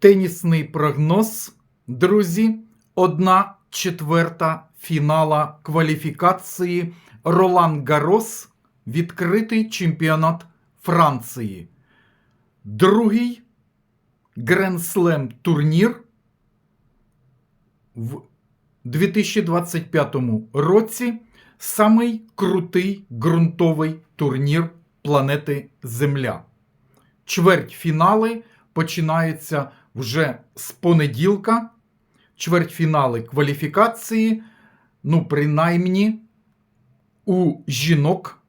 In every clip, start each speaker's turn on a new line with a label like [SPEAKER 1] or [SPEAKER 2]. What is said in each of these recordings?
[SPEAKER 1] Тенісний прогноз, друзі. Одна четверта фінала кваліфікації Ролан Гарос. Відкритий чемпіонат Франції. Другий Гренслем турнір в 2025 році. Самий крутий ґрунтовий турнір планети Земля. Чвертьфінали починаються вже з понеділка. Чвертьфінали кваліфікації, ну, принаймні, у жінок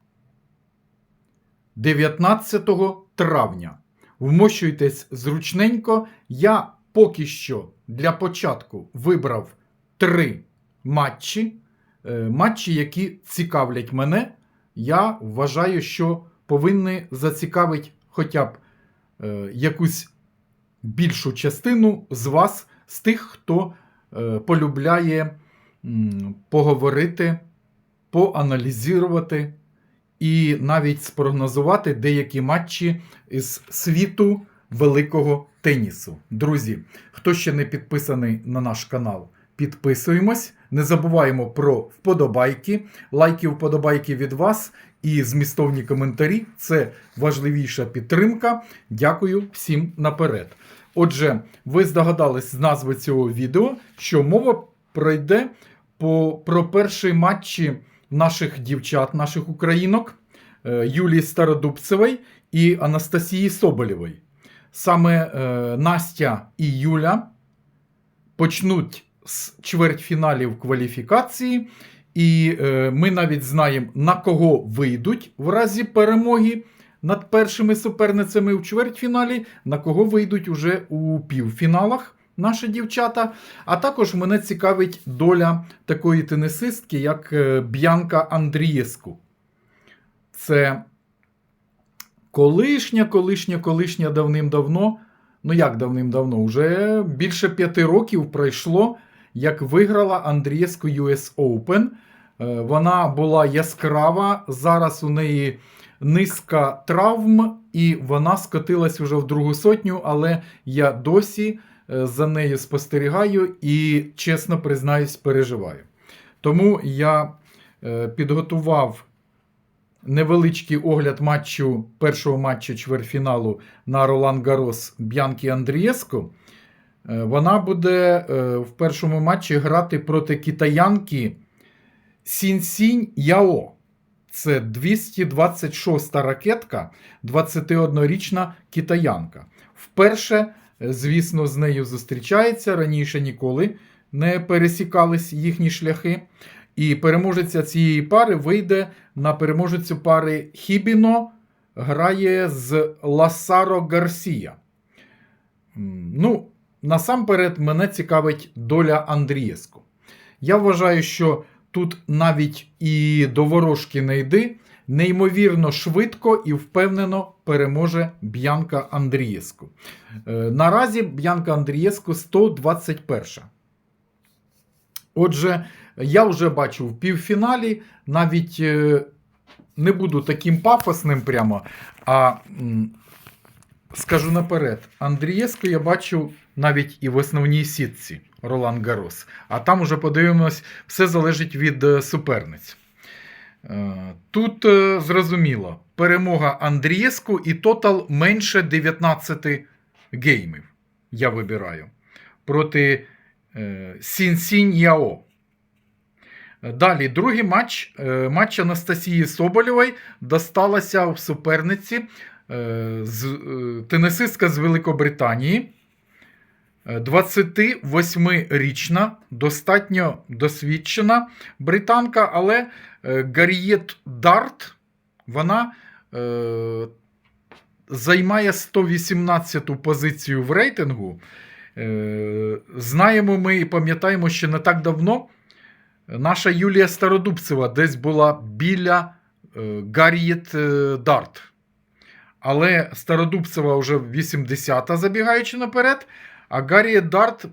[SPEAKER 1] 19 травня. Вмощуйтесь зручненько. Я поки що для початку вибрав три матчі. Е, Матчі, які цікавлять мене. Я вважаю, що повинні зацікавити хоча б е, якусь більшу частину з вас, з тих, хто е, полюбляє поговорити, поаналізувати і навіть спрогнозувати деякі матчі із світу великого тенісу. Друзі, хто ще не підписаний на наш канал, підписуємось. Не забуваємо про вподобайки, лайки, вподобайки від вас і змістовні коментарі. Це важливіша підтримка. Дякую всім наперед. Отже, ви здогадались з назви цього відео, що мова пройде по, про перші матчі наших дівчат, наших українок е, Юлії Стародубцевої і Анастасії Соболєвої. Саме е, Настя і Юля почнуть з чвертьфіналів кваліфікації, і е, ми навіть знаємо, на кого вийдуть в разі перемоги над першими суперницями у чвертьфіналі, на кого вийдуть уже у півфіналах наші дівчата. А також мене цікавить доля такої тенісистки, як е, Б'янка Андрієску. Це колишня, колишня, колишня давним-давно. Ну як давним-давно? Уже більше п'яти років пройшло, як виграла Андрієску US Open. Е, Вона була яскрава. Зараз у неї низка травм, і вона скотилась уже в другу сотню, але я досі е, за нею спостерігаю і, чесно признаюсь, переживаю. Тому я е, підготував невеличкий огляд матчу першого матчу чвертьфіналу на Ролан Гарос Б'янки Андрієску. Е, Вона буде е, в першому матчі грати проти китаянки Сінсінь Яо. Це 226 ракетка, 21-річна китаянка. Вперше, е, звісно, з нею зустрічається. Раніше ніколи не пересікались їхні шляхи. І переможеця цієї пари вийде на переможецю пари Хібіно, грає з Ласаро Гарсія. Ну, насамперед, мене цікавить доля Андрієску. Я вважаю, що тут навіть і до ворожки не йди, неймовірно швидко і впевнено переможе Б'янка Андрієску. Е, Наразі Б'янка Андрієску 121. Отже, я вже бачу в півфіналі, навіть е, не буду таким пафосним прямо, а скажу наперед, Андрієску я бачу навіть і в основній сітці Ролан Гарос. А там уже подивимось, все залежить від е, суперниць. Е, Тут е, зрозуміло, перемога Андрієску і тотал менше 19 геймів. Я вибираю. Проти Сінсінь Яо. Далі, другий матч. Матч Анастасії Соболєвої досталася в суперниці з, е, з Великобританії. Е, 28-річна, достатньо досвідчена британка, але е, Гаррієт Дарт вона е, займає 118-ту позицію в рейтингу. Е, знаємо ми і пам'ятаємо, що не так давно наша Юлія Стародубцева десь була біля е, Гаррієт е, Дарт. Але Стародубцева вже 80-та, забігаючи наперед, а Гаррієт Дарт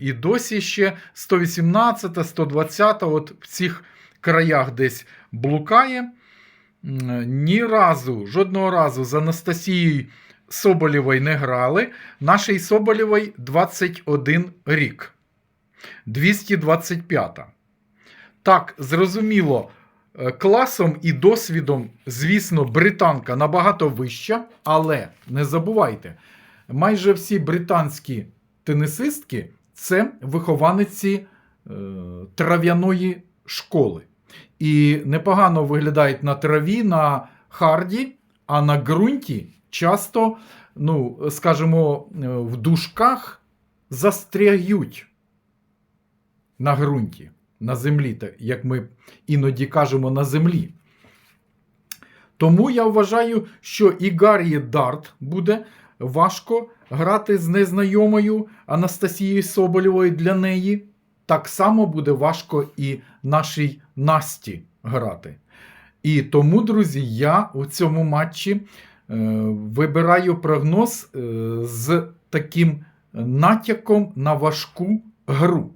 [SPEAKER 1] і досі ще 118-та, 120-та, от в цих краях десь блукає. Ні разу, жодного разу з Анастасією Соболєвої не грали. Нашій Соболєвої 21 рік. 225. Так, зрозуміло, е, класом і досвідом, звісно, британка набагато вища, але не забувайте, майже всі британські тенісистки це вихованиці е, трав'яної школи. І непогано виглядають на траві, на харді, а на ґрунті часто, ну, скажімо, е, в дужках застряють на ґрунті, на землі, як ми іноді кажемо на землі. Тому я вважаю, що і Гаррі Дарт буде важко грати з незнайомою Анастасією Соболєвою для неї. Так само буде важко і нашій Насті грати. І тому, друзі, я у цьому матчі е, вибираю прогноз е, з таким натяком на важку гру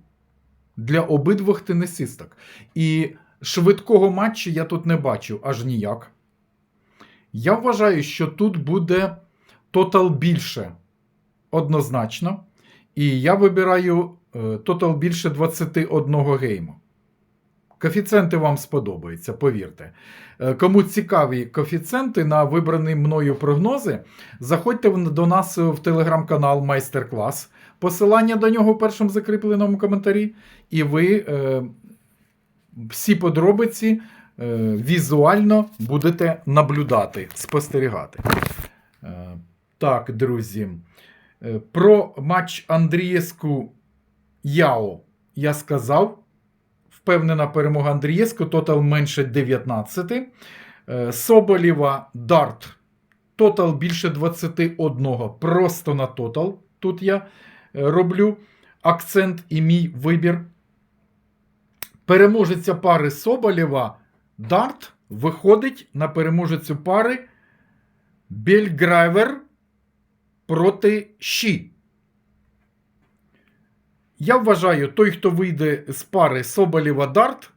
[SPEAKER 1] для обидвох тенісисток. І швидкого матчу я тут не бачу аж ніяк. Я вважаю, що тут буде тотал більше однозначно. І я вибираю е, тотал більше 21 гейму. Коефіцієнти вам сподобаються, повірте. Е, Кому цікаві коефіцієнти на вибрані мною прогнози, заходьте до нас в телеграм-канал Майстер-клас. Посилання до нього в першому закріпленому коментарі. І ви е, всі подробиці е, візуально будете наблюдати, спостерігати. Так, друзі. Е, Про матч Андрієску Яо я сказав. Впевнена перемога Андрієску, тотал менше 19. Е, Соболєва Дарт. Тотал більше 21. Просто на тотал. Тут я е, роблю акцент і мій вибір. Переможеця пари Соболєва Дарт виходить на переможецю пари Бельграйвер проти Ші. Я вважаю, той, хто вийде з пари Соболєва Дарт,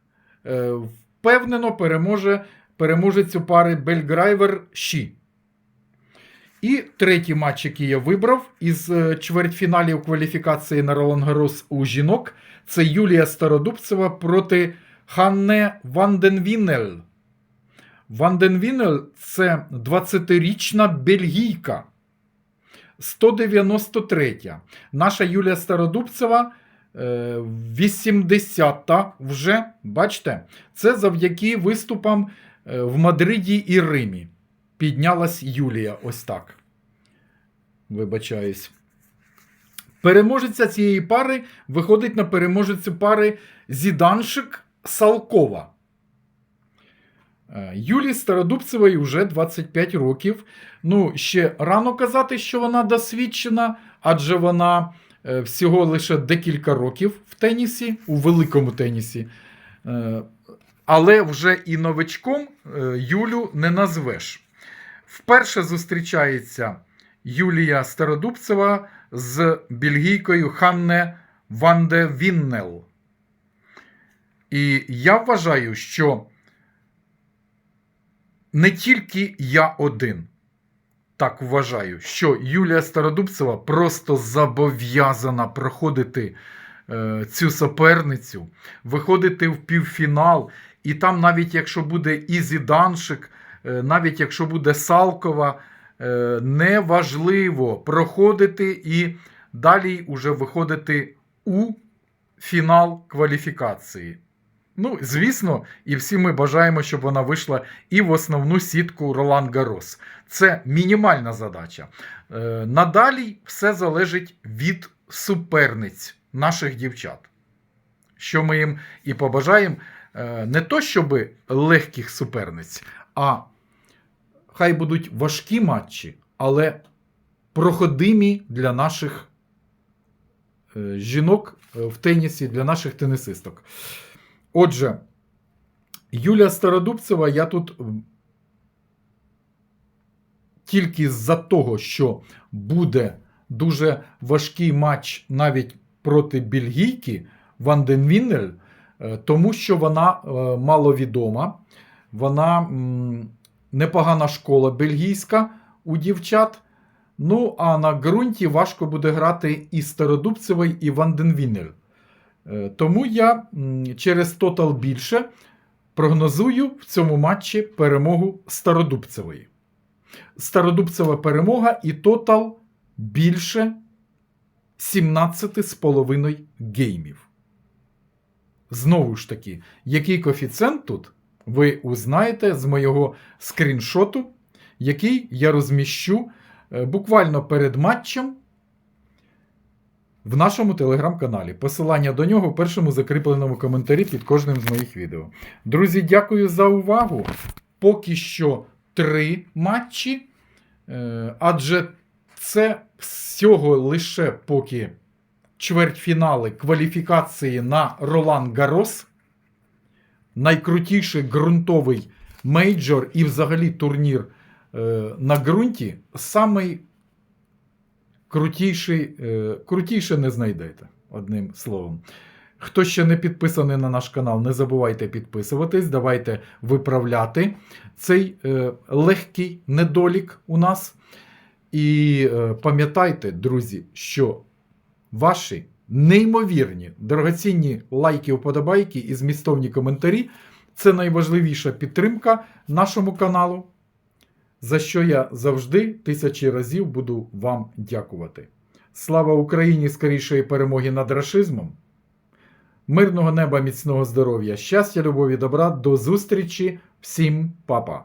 [SPEAKER 1] е, впевнено переможе переможецю пари Бельграйвер Ші. І третій матч, який я вибрав із е, чвертьфіналів кваліфікації на Ролан Гарос у жінок, це Юлія Стародубцева проти Ханне Ванденвінель. Ванденвінель це 20-річна бельгійка. 193. Наша Юлія Стародубцева е, 80-та вже, бачите, це завдяки виступам е, в Мадриді і Римі. Піднялась Юлія ось так. Вибачаюсь. Переможеця цієї пари виходить на переможецю пари Зіданшик Салкова. Е, Юлії Стародубцевої вже 25 років. Ну, ще рано казати, що вона досвідчена, адже вона е, всього лише декілька років в тенісі, у великому тенісі. Е, Але вже і новичком Юлю не назвеш. Вперше зустрічається Юлія Стародубцева з бельгійкою Ханне Ванде Віннел. І я вважаю, що не тільки я один так вважаю, що Юлія Стародубцева просто зобов'язана проходити е, цю суперницю, виходити в півфінал. І там, навіть якщо буде Ізі Даншик, е, навіть якщо буде Салкова, е, неважливо проходити і далі уже виходити у фінал кваліфікації. Ну, звісно, і всі ми бажаємо, щоб вона вийшла і в основну сітку Ролан Гарос. Це мінімальна задача. Е, надалі все залежить від суперниць наших дівчат. Що ми їм і побажаємо е, не то, щоб легких суперниць, а хай будуть важкі матчі, але проходимі для наших е, жінок в тенісі, для наших тенісисток. Отже, Юлія Стародубцева, я тут тільки з-за того, що буде дуже важкий матч навіть проти бельгійки Ванденвінель, е, тому що вона е, маловідома, вона непогана школа бельгійська у дівчат. Ну, а на ґрунті важко буде грати і Стародубцевий, і Ванденвінель. Е, Тому я через тотал більше прогнозую в цьому матчі перемогу Стародубцевої. Стародубцева перемога і тотал більше 17,5 геймів. Знову ж таки, який коефіцієнт тут, ви узнаєте з моєго скріншоту, який я розміщу е, буквально перед матчем в нашому телеграм-каналі. Посилання до нього в першому закріпленому коментарі під кожним з моїх відео. Друзі, дякую за увагу. Поки що три матчі, е, адже це всього лише поки чвертьфінали кваліфікації на Ролан Гарос. Найкрутіший ґрунтовий мейджор і взагалі турнір е, на ґрунті. Самий крутіший, е, крутіше не знайдете, одним словом. Хто ще не підписаний на наш канал, не забувайте підписуватись, давайте виправляти цей е, легкий недолік у нас. І е, пам'ятайте, друзі, що ваші неймовірні дорогоцінні лайки, вподобайки і змістовні коментарі це найважливіша підтримка нашому каналу, за що я завжди тисячі разів буду вам дякувати. Слава Україні! Скорішої перемоги над рашизмом! Мирного неба, міцного здоров'я, щастя, любові, добра, до зустрічі! Всім па-па!